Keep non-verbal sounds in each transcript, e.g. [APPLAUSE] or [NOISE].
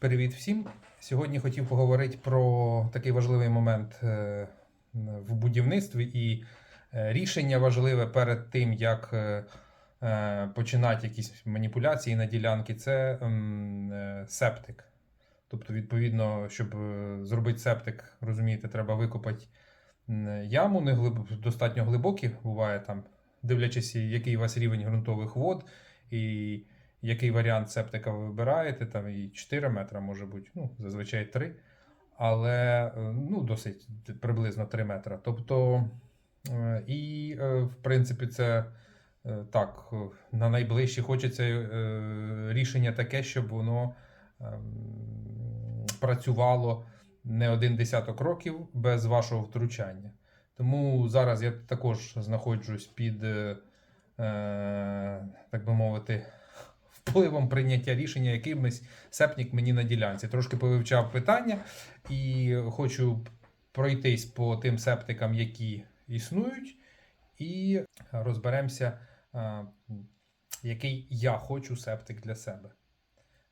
Привіт всім! Сьогодні хотів поговорити про такий важливий момент е, в будівництві і е, рішення важливе перед тим, як е, починати якісь маніпуляції на ділянки. Це септик. Тобто, відповідно, щоб зробити септик, розумієте, треба викопати яму, не глиб... достатньо глибокі, буває там, дивлячись, який у вас рівень ґрунтових вод. І який варіант септика ви вибираєте, там і 4 метри може бути, ну, зазвичай 3, але е, ну, досить приблизно 3 метри. Тобто, е, і, е, в принципі, це так, на найближче хочеться рішення таке, щоб воно ем, працювало не один десяток років без вашого втручання. Тому зараз я також знаходжусь під, так би мовити, впливом прийняття рішення, якимось сепнік мені на ділянці. Трошки повивчав питання і хочу пройтись по тим септикам, які існують, і розберемося, який я хочу септик для себе,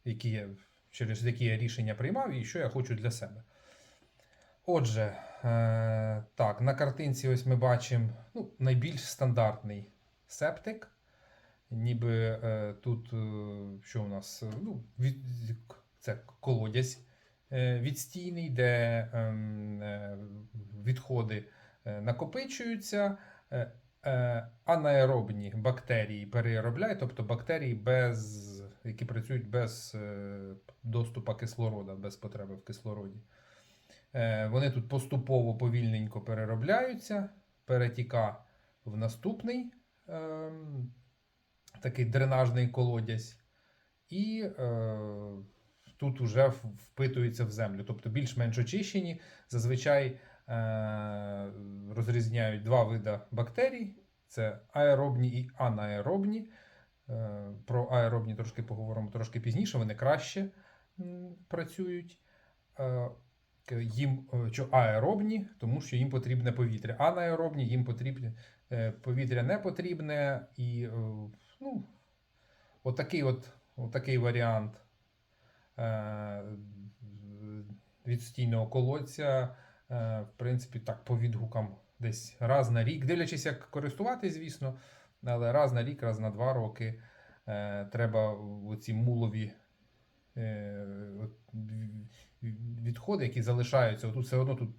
які я, через які я рішення приймав і що я хочу для себе. Отже, е, так, на картинці ось ми бачимо ну, найбільш стандартний септик. Ніби е, тут, е, що у нас, е, ну, від, це колодязь відстійний, де ем, відходи накопичуються, анаеробні бактерії переробляють, тобто бактерії, без, які працюють без доступу кислорода, без потреби в кислороді. Вони тут поступово повільненько переробляються, перетіка в наступний. Такий дренажний колодязь, і е, тут вже впитується в землю. Тобто більш-менш очищені. Зазвичай е, розрізняють два види бактерій: це аеробні і анаеробні. Е, про аеробні трошки поговоримо трошки пізніше, вони краще м, працюють. Е, їм е, що аеробні, тому що їм потрібне повітря. Анаеробні їм потрібне е, повітря не потрібне і е, ну, отакий от, отакий варіант е, відстійного колодця, е, в принципі, так, по відгукам десь раз на рік. Дивлячись, як користуватись, звісно, але раз на рік, раз на два роки е, треба оці мулові е, відходи, які залишаються. Тут все одно тут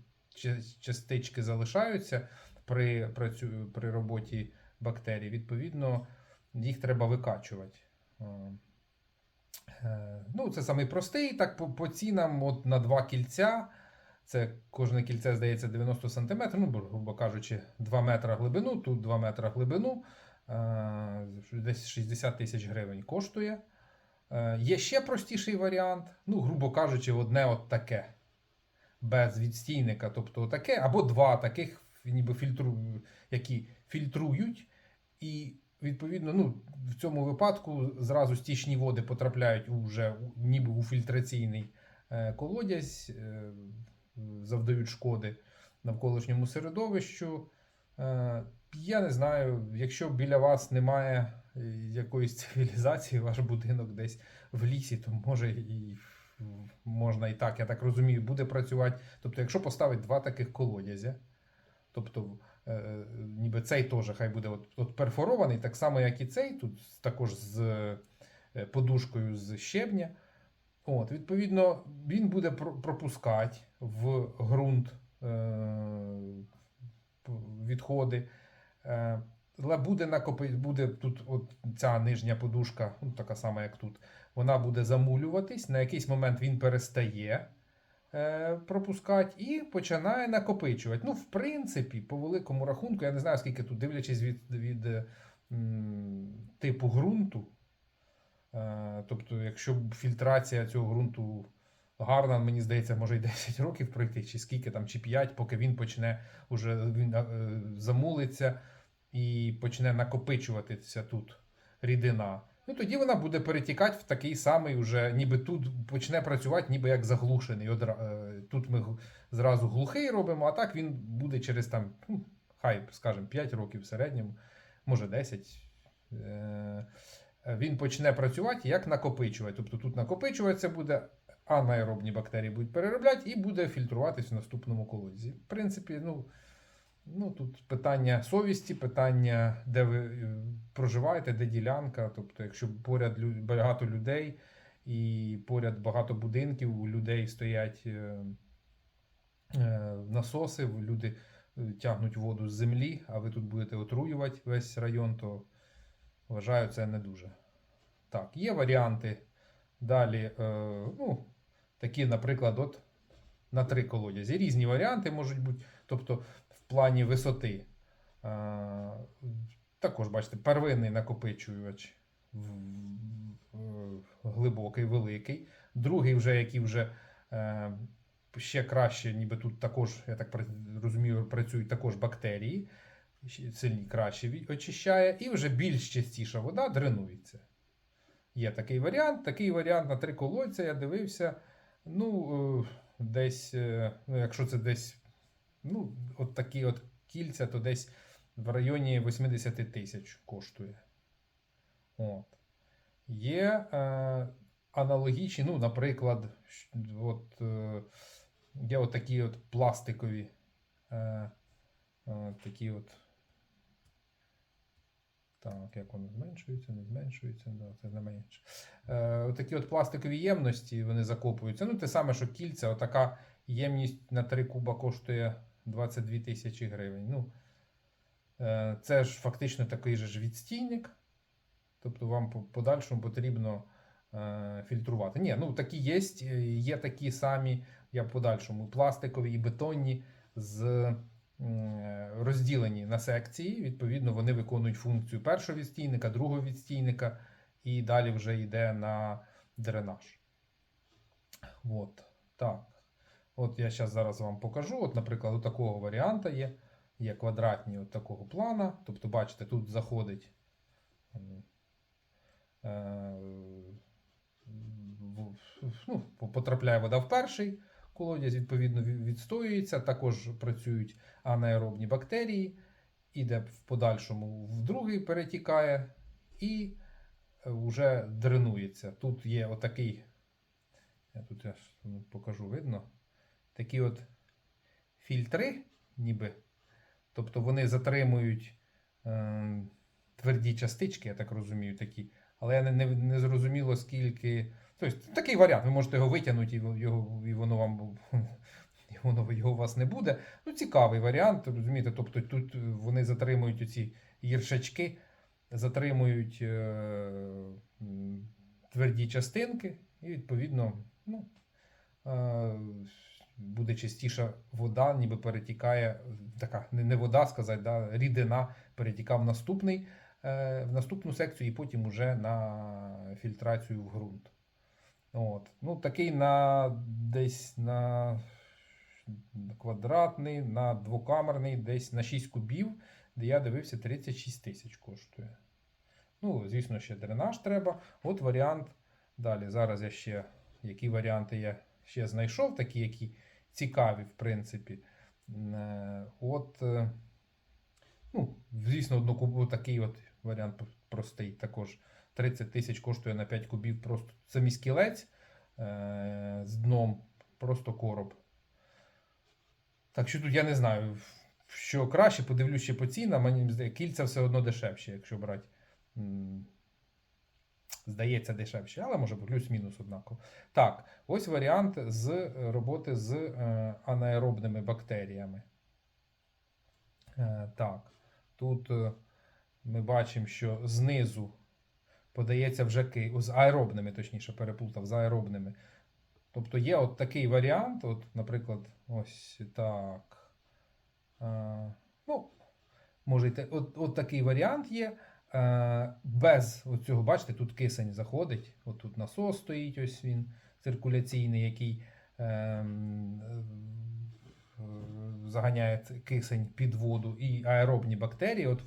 частички залишаються при, працю, при роботі бактерій. Відповідно, їх треба викачувати. Е, е, Ну, це самий простий. Так, по, по цінам от на два кільця. Це кожне кільце, здається, 90 см, ну, грубо кажучи, 2 метра глибину, тут 2 метра глибину, е, десь 60 тисяч гривень коштує. Є ще простіший варіант, ну, грубо кажучи, одне от таке. Без відстійника, тобто таке, або два таких, ніби фільтру, які фільтрують, і відповідно, ну, в цьому випадку зразу стічні води потрапляють у вже ніби у фільтраційний е, колодязь, е, завдають шкоди навколишньому середовищу. Е, Я не знаю, якщо біля вас немає якоїсь цивілізації, ваш будинок десь в лісі, то може і можна і так, я так розумію, буде працювати. Тобто, якщо поставити два таких колодязя, тобто ніби цей теж хай буде от, от перфорований, так само, як і цей, тут також з е, подушкою з щебня. От, відповідно, він буде пропускати в ґрунт е, відходи. Е, але буде накопи... буде тут от ця нижня подушка, ну, така сама, як тут, вона буде замулюватись. На якийсь момент він перестає е, пропускати і починає накопичувати. Ну, в принципі, по великому рахунку, я не знаю, скільки тут, дивлячись від, від е, м, типу ґрунту. Е, тобто, якщо б фільтрація цього ґрунту гарна, мені здається, може й [LAUGHS] 10 років пройти, чи скільки там, чи 5, поки він почне уже він е, замулиться і почне накопичуватися тут рідина. Ну тоді вона буде перетікати в такий самий, уже, ніби тут почне працювати, ніби як заглушений. Одра- е, Тут ми зразу глухий робимо, а так він буде через там, ну, хай, скажімо, 5 років в середньому, може 10. Е, Він почне працювати як накопичувати. Тобто тут накопичуватися буде, анаеробні бактерії будуть переробляти і буде фільтруватись в наступному колодязі. В принципі, ну, ну тут питання совісті, питання, де ви е, проживаєте, де ділянка. Тобто, якщо поряд багато людей і поряд багато будинків, у людей стоять е, е, насоси, люди тягнуть воду з землі, а ви тут будете отруювати весь район, то вважаю це не дуже. Так, є варіанти. Далі, ну, такі, наприклад, от на три колодязі. Різні варіанти можуть бути. Тобто, плані висоти. Е, також, бачите, первинний накопичувач глибокий, великий. Другий, вже, який вже е, ще краще, ніби тут також, я так розумію, працюють також бактерії, сильні краще очищає, і вже більш чистіша вода дренується. Є такий варіант. Такий варіант на три колодця я дивився. Ну, е, десь, ну, якщо це десь, ну, от такі от кільця, то десь в районі 80 тисяч коштує. От. Є е, аналогічні, ну, наприклад, от, е, є от такі от пластикові, е, е, такі от. Так, як воно зменшується, не зменшується, да, це не менше. Е, отакі от пластикові ємності вони закопуються. Ну, те саме, що кільця, отака ємність на 3 куба коштує 22 тисячі гривень. Ну, е, це ж фактично такий же ж відстійник. Тобто вам по подальшому потрібно е, фільтрувати. Ні, ну такі є, є такі самі, я в подальшому пластикові і бетонні з розділені на секції. Відповідно, вони виконують функцію першого відстійника, другого відстійника, і далі вже йде на дренаж. От, так. От я зараз зараз вам покажу. От, наприклад, у такого варіанта є. Є квадратні от такого плана. Тобто, бачите, тут заходить. е, ну, потрапляє вода в перший колодязь, відповідно, відстоюється. Також працюють анаеробні бактерії, іде в подальшому в другий перетікає і вже дренується. Тут є отакий, я тут я ну, покажу, видно, такі от фільтри, ніби. Тобто вони затримують е, тверді частички, я так розумію, такі. Але я не, не, не зрозуміло, скільки. Тобто, такий варіант, ви можете його витягнути, і, його, і воно вам [LAUGHS] і воно його у вас не буде. Ну, цікавий варіант, розумієте? Тобто тут вони затримують оці гіршачки, затримують е, тверді частинки, і відповідно, ну, е, буде чистіша вода, ніби перетікає, така не, вода, сказати, да, рідина перетікав в наступний, е, в наступну секцію і потім уже на фільтрацію в ґрунт. От. Ну, такий на десь на квадратний, на двокамерний, десь на 6 кубів, де я дивився 36 тисяч коштує. Ну, звісно, ще дренаж треба. От варіант. Далі. Зараз я ще, які варіанти я ще знайшов, такі, які цікаві, в принципі. Е, От, е, ну, звісно, однокубу такий от варіант простий також. 30 тисяч коштує на 5 кубів просто самі скілець е, з дном, просто короб. Так що тут я не знаю, що краще, подивлюсь по цінам. Мені кільця все одно дешевше, якщо брати. Здається, дешевше, але може плюс-мінус однаково. Так, ось варіант з е, роботи з е, анаеробними бактеріями. Е, так, тут е, ми бачимо, що знизу подається вже ки... з аеробними, точніше, переплутав, з аеробними. Тобто є от такий варіант, от, наприклад, ось так. Е, ну, можете, от, от такий варіант є. Е, без оцього, бачите, тут кисень заходить. От тут насос стоїть, ось він циркуляційний, який ем, е, заганяє кисень під воду, і аеробні бактерії, от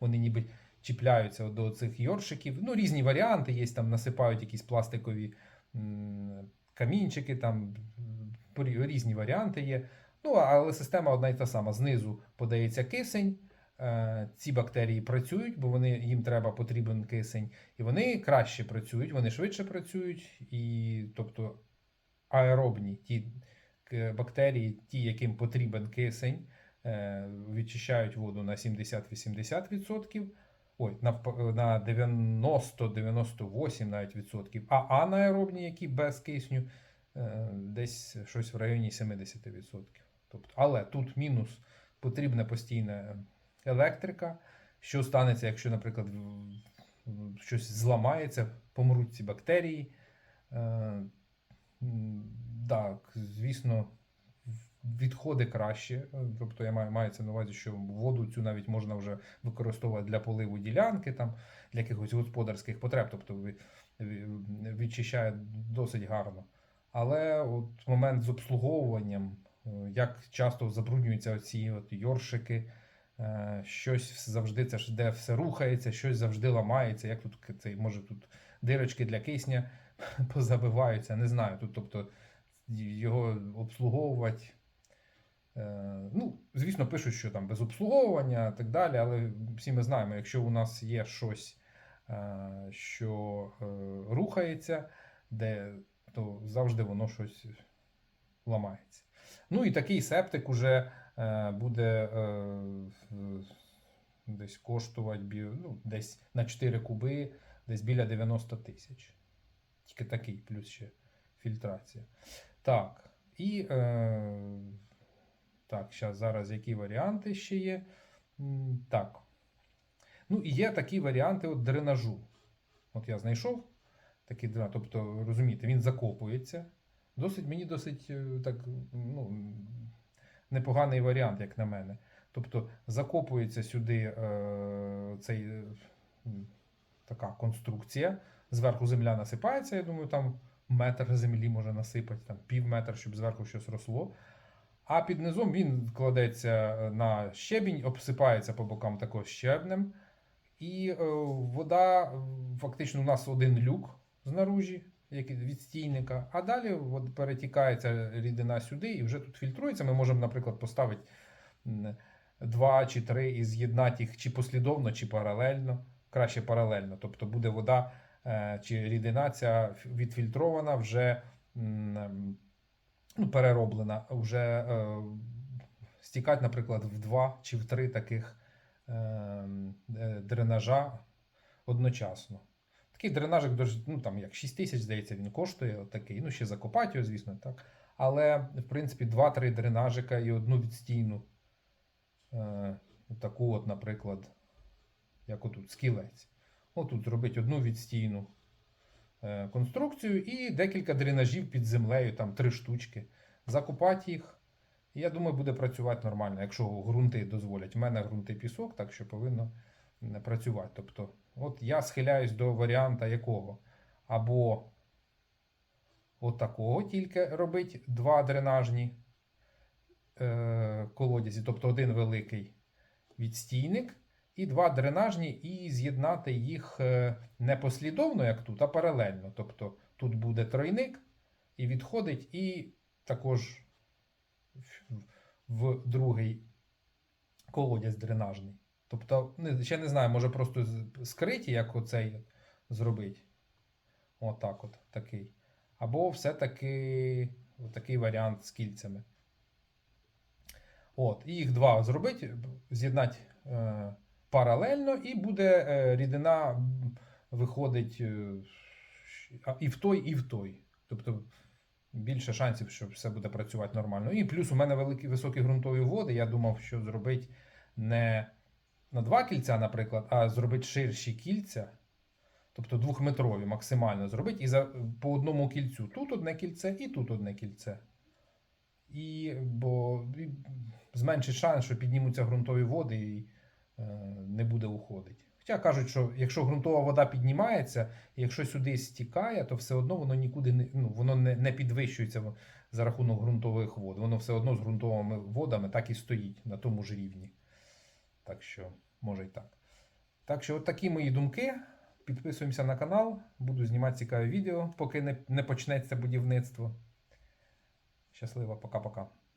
вони ніби чіпляються до цих йоршиків. Ну, різні варіанти є, там насипають якісь пластикові камінчики, там різні варіанти є. Ну, але система одна і та сама. Знизу подається кисень. Е, Ці бактерії працюють, бо вони, їм треба потрібен кисень, і вони краще працюють, вони швидше працюють, і тобто аеробні ті бактерії, ті, яким потрібен кисень, е, відчищають воду на 70-80%. Ой, на, на 90-98 навіть відсотків, а анаеробні, які без кисню, е, десь щось в районі 70%. Тобто, але тут мінус потрібна постійна електрика. Що станеться, якщо, наприклад, щось зламається, помруть ці бактерії. Е, Так, звісно, відходи краще. Тобто я маю мається на увазі, що воду цю навіть можна вже використовувати для поливу ділянки, там, для якихось господарських потреб, тобто відчищає досить гарно. Але от момент з обслуговуванням, е, як часто забруднюються оці от йоршики, щось завжди це ж де все рухається, щось завжди ламається. Як тут цей, може тут дирочки для кисня [LAUGHS] позабиваються, не знаю. Тут, тобто його обслуговувати. Е, ну, звісно, пишуть, що там без обслуговування і так далі, але всі ми знаємо, якщо у нас є щось, е, що е, рухається, де, то завжди воно щось ламається. Ну і такий септик уже е, буде е, десь коштувати ну, десь на 4 куби, десь біля 90 тисяч. Тільки такий, плюс ще фільтрація. Так. І е, так, щас, зараз які варіанти ще є. Так. Ну, і є такі варіанти от дренажу. От я знайшов такий дренаж. Тобто, розумієте, він закопується. Досить, мені досить е, так, ну, непоганий варіант, як на мене. Тобто закопується сюди е, цей, е, така конструкція. Зверху земля насипається, я думаю, там метр землі може насипати, там пів метра, щоб зверху щось росло. А під низом він кладеться е, на щебінь, обсипається по бокам також щебнем. І е, вода, е, фактично, у нас один люк знаружі, від стійника, а далі от, перетікається рідина сюди і вже тут фільтрується. Ми можемо, наприклад, поставити два чи три і з'єднати їх чи послідовно, чи паралельно. Краще паралельно. Тобто буде вода е, чи рідина ця відфільтрована, вже ну, перероблена, вже е, стікати, наприклад, в два чи в три таких е, е, дренажа одночасно. Такий дренажик, ну там як 6 тисяч, здається, він коштує такий. Ну, ще закопати його, звісно, так. Але, в принципі, 2-3 дренажика і одну відстійну. Е, таку, от, наприклад, як отут, скілець. Отут зробити одну відстійну е, конструкцію і декілька дренажів під землею, там три штучки. Закопати їх. Я думаю, буде працювати нормально, якщо ґрунти дозволять. У мене ґрунти пісок, так що повинно працювати. Тобто, от я схиляюсь до варіанта якого? Або от тільки робить два дренажні е, колодязі, тобто один великий відстійник і два дренажні, і з'єднати їх е, не послідовно, як тут, а паралельно. Тобто тут буде тройник і відходить, і також в другий колодязь дренажний. Тобто, ще не знаю, може просто скриті, як оцей зробити. Отак от, такий. Або все-таки такий варіант з кільцями. От, і їх два зробити, з'єднати е, паралельно, і буде е, рідина виходить е, і в той, і в той. Тобто більше шансів, що все буде працювати нормально. І плюс у мене великі високі ґрунтові води. Я думав, що зробити не на два кільця, наприклад, а зробити ширші кільця. Тобто двохметрові максимально зробити, і за, по одному кільцю. Тут одне кільце і тут одне кільце. І, бо і зменшить шанс, що піднімуться ґрунтові води і е, не буде уходити. Хоча кажуть, що якщо ґрунтова вода піднімається, якщо сюди стікає, то все одно воно нікуди не, ну, воно не, не підвищується за рахунок ґрунтових вод. Воно все одно з ґрунтовими водами так і стоїть на тому ж рівні. Так що, може і так. Так що, от такі мої думки. Підписуємося на канал, буду знімати цікаві відео, поки не, не почнеться будівництво. Щасливо, пока-пока.